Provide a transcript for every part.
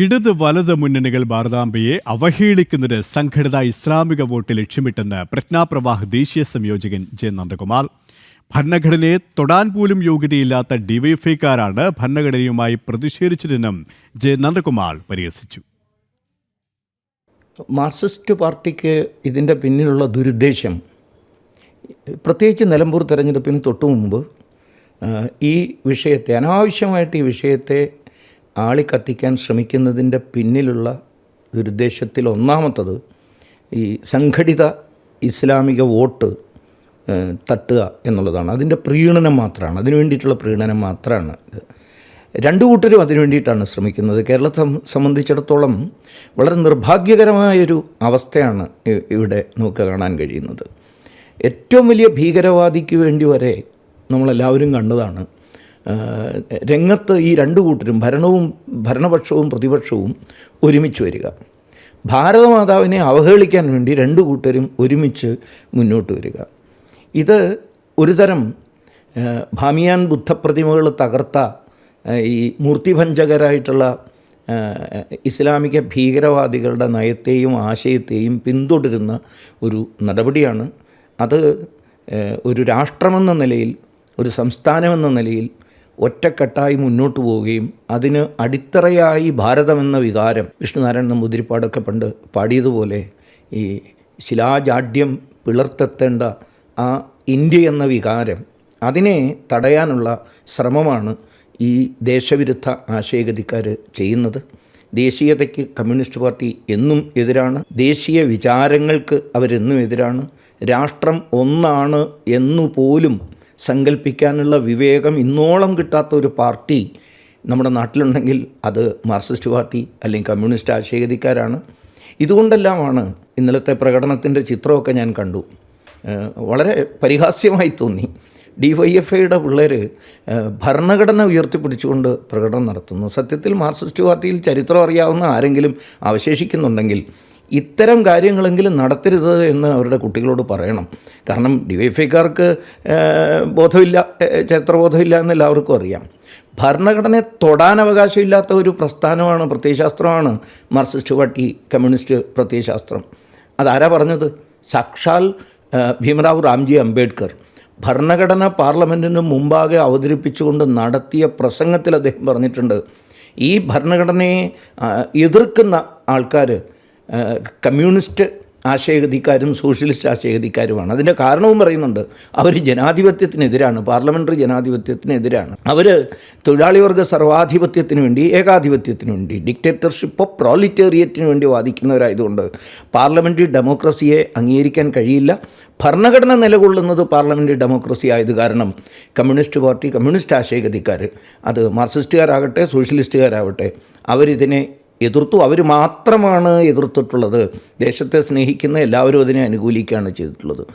ഇടത് വലത് മുന്നണികൾ ഭാരതാംബയെ അവഹേളിക്കുന്നത് സംഘടിത ഇസ്ലാമിക വോട്ട് ലക്ഷ്യമിട്ടെന്ന് പ്രജ്ഞാപ്രവാഹ് ദേശീയ സംയോജകൻ ജെ നന്ദകുമാർ. ഭരണഘടനയെ തൊടാൻ പോലും യോഗ്യതയില്ലാത്ത ഡിവൈഎഫ്ഐക്കാരാണ് ഭരണഘടനയുമായി പ്രതിഷേധിച്ചതെന്നും ജെ നന്ദകുമാർ പരിഹസിച്ചു. മാർസിസ്റ്റ് പാർട്ടിക്ക് ഇതിന്റെ പിന്നിലുള്ള ദുരുദ്ദേശം പ്രത്യേകിച്ച് നിലമ്പൂർ തെരഞ്ഞെടുപ്പിന് തൊട്ടു മുമ്പ് ഈ വിഷയത്തെ അനാവശ്യമായിട്ട് ഈ വിഷയത്തെ ആളിക്കത്തിക്കാൻ ശ്രമിക്കുന്നതിന്റെ പിന്നിലുള്ള ദുരുദ്ദേശത്തിൽ ഒന്നാമത്തത് ഈ സംഘടിത ഇസ്ലാമിക വോട്ട് തട്ടുക എന്നുള്ളതാണ്. അതിന്റെ പ്രീണനം മാത്രമാണ്. അതിനു വേണ്ടിയിട്ടുള്ള പ്രീണനം മാത്രമാണ് ഇത്. രണ്ടു കൂട്ടരും അതിനു വേണ്ടിയിട്ടാണ് ശ്രമിക്കുന്നത്. കേരളത്തെ സംബന്ധിച്ചിടത്തോളം വളരെ നിർഭാഗ്യകരമായൊരു അവസ്ഥയാണ് ഇവിടെ നമുക്ക് കാണാൻ കഴിയുന്നത്. ഏറ്റവും വലിയ ഭീകരവാദിക്ക് വേണ്ടി വരെ നമ്മളെല്ലാവരും കണ്ടതാണ് രംഗത്ത് ഈ രണ്ടു കൂട്ടരും ഭരണവും ഭരണപക്ഷവും പ്രതിപക്ഷവും ഒരുമിച്ച് വരിക. ഭാരതമാതാവിനെ അവഹേളിക്കാൻ വേണ്ടി രണ്ടു കൂട്ടരും ഒരുമിച്ച് മുന്നോട്ട് വരിക. ഇത് ഒരുതരം തരം ഭാമിയാൻ ബുദ്ധപ്രതിമകൾ തകർത്ത ഈ മൂർത്തിഭഞ്ജകരായിട്ടുള്ള ഇസ്ലാമിക ഭീകരവാദികളുടെ നയത്തെയും ആശയത്തെയും പിന്തുടരുന്ന ഒരു നടപടിയാണ്. അത് ഒരു രാഷ്ട്രമെന്ന നിലയിൽ ഒരു സംസ്ഥാനമെന്ന നിലയിൽ ഒറ്റക്കെട്ടായി മുന്നോട്ട് പോവുകയും അതിന് അടിത്തറയായി ഭാരതമെന്ന വികാരം വിഷ്ണുനാരായണ നമ്പൂതിരിപ്പാടൊക്കെ പണ്ട് പാടിയതുപോലെ ഈ ശിലാജാഡ്യം പിളർത്തെത്തേണ്ട ആ ഇന്ത്യ എന്ന വികാരം അതിനെ തടയാനുള്ള ശ്രമമാണ് ഈ ദേശവിരുദ്ധ ആശയഗതിക്കാർ ചെയ്യുന്നത്. ദേശീയതയ്ക്ക് കമ്മ്യൂണിസ്റ്റ് പാർട്ടി എന്നും എതിരാണ്. ദേശീയ വിചാരങ്ങൾക്ക് അവരെന്നും എതിരാണ്. രാഷ്ട്രം ഒന്നാണ് എന്നു പോലും സങ്കല്പിക്കാനുള്ള വിവേകം ഇന്നോളം കിട്ടാത്ത ഒരു പാർട്ടി നമ്മുടെ നാട്ടിലുണ്ടെങ്കിൽ അത് മാർക്സിസ്റ്റ് പാർട്ടി അല്ലെങ്കിൽ കമ്മ്യൂണിസ്റ്റ് ആശയഗതിക്കാരാണ് ഇതുകൊണ്ടെല്ലാമാണ് ഇന്നലത്തെ പ്രകടനത്തിന്റെ ചിത്രമൊക്കെ ഞാൻ കണ്ടു. വളരെ പരിഹാസ്യമായി തോന്നി. ഡി വൈ എഫ് ഐയുടെ പിള്ളേർ ഭരണഘടന ഉയർത്തിപ്പിടിച്ചുകൊണ്ട് പ്രകടനം നടത്തുന്നു. സത്യത്തിൽ മാർക്സിസ്റ്റ് പാർട്ടിയിൽ ചരിത്രം അറിയാവുന്ന ആരെങ്കിലും അവശേഷിക്കുന്നുണ്ടെങ്കിൽ ഇത്തരം കാര്യങ്ങളെങ്കിലും നടത്തരുത് എന്ന് അവരുടെ കുട്ടികളോട് പറയണം. കാരണം ഡി വൈ എഫ് ബോധമില്ല ചരിത്രബോധമില്ല എന്ന് എല്ലാവർക്കും അറിയാം. ഭരണഘടനയെ തൊടാൻ അവകാശമില്ലാത്ത ഒരു പ്രസ്ഥാനമാണ് പ്രത്യയശാസ്ത്രമാണ് മാർക്സിസ്റ്റ് പാർട്ടി കമ്മ്യൂണിസ്റ്റ് പ്രത്യയശാസ്ത്രം. അതാരാ പറഞ്ഞത്? സാക്ഷാൽ ഭീമറാവു റാംജി അംബേദ്കർ. ഭരണഘടന പാർലമെന്റിന് മുമ്പാകെ അവതരിപ്പിച്ചുകൊണ്ട് നടത്തിയ പ്രസംഗത്തിൽ അദ്ദേഹം പറഞ്ഞിട്ടുണ്ട് ഈ ഭരണഘടനയെ എതിർക്കുന്ന ആൾക്കാർ കമ്മ്യൂണിസ്റ്റ് ആശയഗതിക്കാരും സോഷ്യലിസ്റ്റ് ആശയഗതിക്കാരുമാണ് അതിന്റെ കാരണവും പറയുന്നുണ്ട്. അവർ ജനാധിപത്യത്തിനെതിരാണ് പാർലമെന്ററി ജനാധിപത്യത്തിനെതിരാണ്. അവർ തൊഴിലാളി വർഗ സർവാധിപത്യത്തിന് വേണ്ടി ഏകാധിപത്യത്തിന് വേണ്ടി ഡിക്റ്റേറ്റർഷിപ്പ് ഓഫ് പ്രോലിറ്റേറിയറ്റിന് വേണ്ടി വാദിക്കുന്നവരായതുകൊണ്ട് പാർലമെന്ററി ഡെമോക്രസിയെ അംഗീകരിക്കാൻ കഴിയില്ല. ഭരണഘടന നിലകൊള്ളുന്നത് പാർലമെന്ററി ഡെമോക്രസി ആയത് കാരണം കമ്മ്യൂണിസ്റ്റ് പാർട്ടി കമ്മ്യൂണിസ്റ്റ് ആശയഗതിക്കാർ അത് മാർക്സിസ്റ്റുകാരാകട്ടെ സോഷ്യലിസ്റ്റുകാരാകട്ടെ അവരിതിനെ എതിർത്തു. അവർ മാത്രമാണ് എതിർത്തിട്ടുള്ളത്. ദേശത്തെ സ്നേഹിക്കുന്ന എല്ലാവരും അതിനെ അനുകൂലിക്കുകയാണ് ചെയ്തിട്ടുള്ളത്.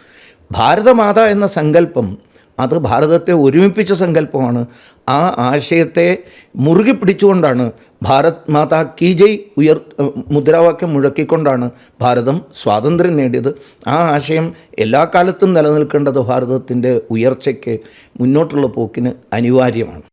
ഭാരതമാത എന്ന സങ്കല്പം അത് ഭാരതത്തെ ഒരുമിപ്പിച്ച സങ്കല്പമാണ്. ആ ആശയത്തെ മുറുകെ പിടിച്ചുകൊണ്ടാണ് ഭാരത് മാതാ കീ ജയ് ഉയർ മുദ്രാവാക്യം മുഴക്കിക്കൊണ്ടാണ് ഭാരതം സ്വാതന്ത്ര്യം നേടിയത്. ആ ആശയം എല്ലാ കാലത്തും നിലനിൽക്കേണ്ടത് ഭാരതത്തിന്റെ ഉയർച്ചയ്ക്ക് മുന്നോട്ടുള്ള പോക്കിന് അനിവാര്യമാണ്.